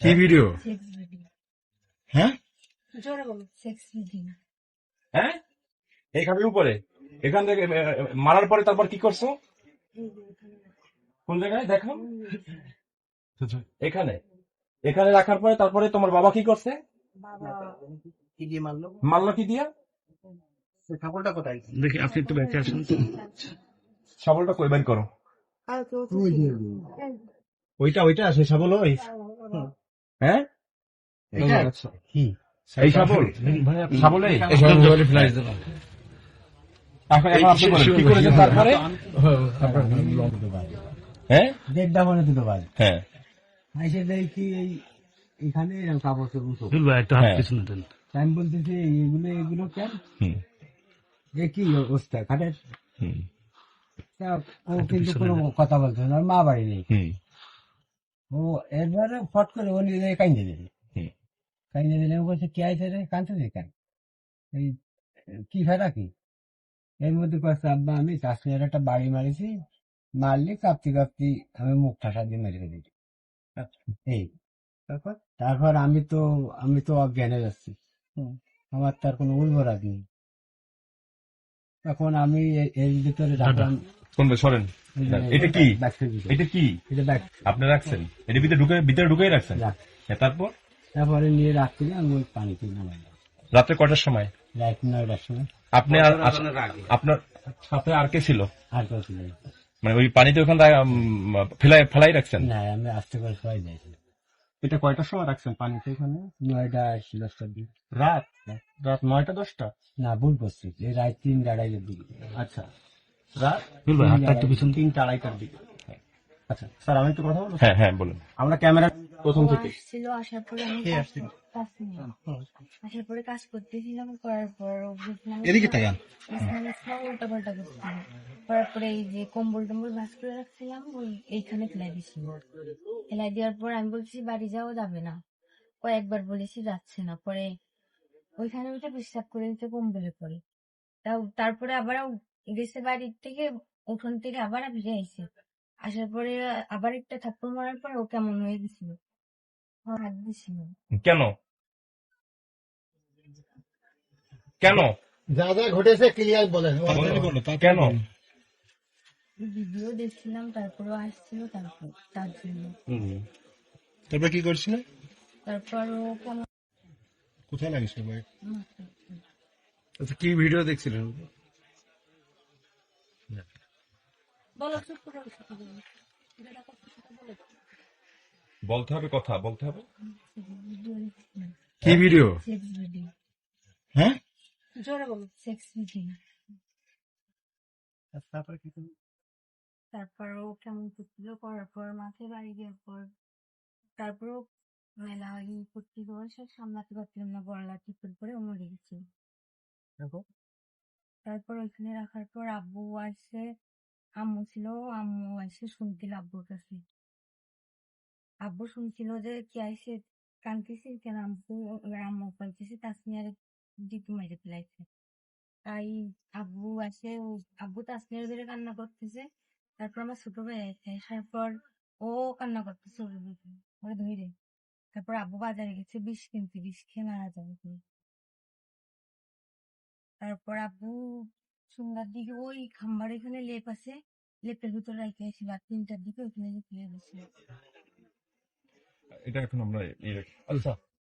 কি ভিডিও হ্যাঁ? জোরে বলো সেক্স ভিডিও হ্যাঁ? এই খাটের উপরে। এখান থেকে মারার পরে তারপর কি করছ? কোন জায়গায়? দেখো। এখানে। এখানে রাখার পরে তারপরে তোমার বাবা কি করছে? কি দিয়ে মারলো? মারলো কি দিয়া? ঠাকুরটা কোথায়? দেখি আপনি একটু ব্যাকে আসুন। শাবলটা কই? বের করো। ওইটা ওইটা আছে সাবল ওই। হ্যাঁ? কি এই শাবল শাবল এখন তারপরে হ্যাঁ দেড়টা মানে হ্যাঁ দেখি এই কাপড় চোপড়। হাত হ্যাঁ। পিছনে দেন আমি বলতেছি এগুলো এগুলো কেন এ কি অবস্থা খাটের ও কিন্তু কোনো কথা বলছে না মা বাড়ি নেই হুম, ও এবারে ফট করে ও নিজে কাইন্দে দিলে হুম। কাইন্দে দিলে ও বলছে কি আইছে রে? কাঁদতে কেন? এই কি ফেরা কি? এর মধ্যে কয়েকটা আব্বা আমি কাশ্মীর একটা বাড়ি মারিছি। মারলি কাঁপতি কাঁপতি আমি মুখ ঠাসা দিয়ে মেরে দিয়েছি এই তারপর? তারপর আমি তো আমি তো অজ্ঞান যাচ্ছি। আমার তার কোনো উর্বরাজ নেই। এখন আমি এর ভিতরে রাখলাম কোন সরেন। এটা কি? এটা কি? আপনি রাখছেন? এটা ভিতরে ঢুকে ভিতরে ঢুকেই রাখছেন? হ্যাঁ, তারপর? তারপরে নিয়ে রাখছিল আমি ওই পানিতে নামাইলাম রাত্রে কটার সময়? রাত নয়টার সময়। আপনি আর আপনার সাথে আর কে ছিল? আর কেউ ছিল মানে ওই পানিতে ওখান থেকে ফেলাই ফেলাই রাখছেন? না আমি আস্তে করে সবাই যাইছিল এটা কয়টার সময় রাখছেন পানিতে ওখানে নয়টা দশটার দিকে। রাত? রাত নয়টা দশটা? না ভুল করছি। এই রাত তিন আড়াইটার দিকে। আচ্ছা। হাতটা একটু পিছনে তিনটা আড়াইটার দিকে? আচ্ছা স্যার আমি একটু কথা বলব? হ্যাঁ হ্যাঁ বলুন। আমরা ক্যামেরা প্রথম থেকে। আসছিল আসার পরে আমি কাজ কাজ নিলাম। আসার পরে কাজ করতেছিলাম করার পর এদিকে তাকান। উল্টা পাল্টা করছিলাম করার পরে এই যে কম্বল টম্বল ভাস করে রাখছিলাম ওই এইখানে ফেলাই দিছিল ফেলাই দেওয়ার পর আমি বলছি বাড়ি যাওয়া যাবে না। কয়েকবার বলেছি যাচ্ছে না। পরে ওইখানে উঠে বিশ্বাস করে দিতে কম্বলে পরে তাও তারপরে আবার ও গেছে বাড়ির থেকে উঠোন থেকে আবার ফিরে আইছে আসার পরে আবার একটা থাপ্পড় মারার পর ও কেমন হয়ে গেছিল? হাত দিছিল। কেন? কেন? যা যা ঘটেছে ক্লিয়ার বলেন। কেন? ভিডিও দেখছিলাম তারপরে আসছিল তারপর তার জন্য। তারপর কি করছিলেন তারপর ও কেমন কোথায় লাগিয়েছিল ভাই? আচ্ছা কি ভিডিও দেখছিলেন? বলো চুপ করে। বলতে হবে কথা বলতে হবে। কি ভিডিও হ্যাঁ? জোরে বলো। সেক্স ভিডিও তারপর কি তারপর ও কেমন করছিল করার পর মাথায় বাড়ি দেওয়ার পর তারপর মেলা ই করতে দেওয়ার সব সামলাতে পারছিলাম না গলা টিপের পরে ও মরে গেছে তারপর? ওইখানে রাখার পর আব্বু আসছে আম্মু ছিল, আম্মু আসে শুনছিল আব্বুর কাছে। আব্বু শুনছিল যে, কি আইসে কানতেছে কেন আব্বু আম্মু পাইতেছে তাসমিয়ার জিতু মেরে ফেলাইছে। তাই আব্বু আসে আব্বু তাসমিয়ার ধরে কান্না করতেছে। তারপর আমার ছোট ভাই আছে আসার পর ও কান্না করতেছে ওরে ধরে তারপর আব্বু বাজারে গেছে, বিষ কিনতে, বিষ খেয়ে মারা যাবে। তারপর আব্বু সন্ধ্যার দিকে ওই খাম্বার এখানে লেপ আছে। লেপের ভিতরে রাইতে আসি রাত তিনটার দিকে ওখানে ফেলে গেছিল এটা এখন আমরা ইয়ে আচ্ছা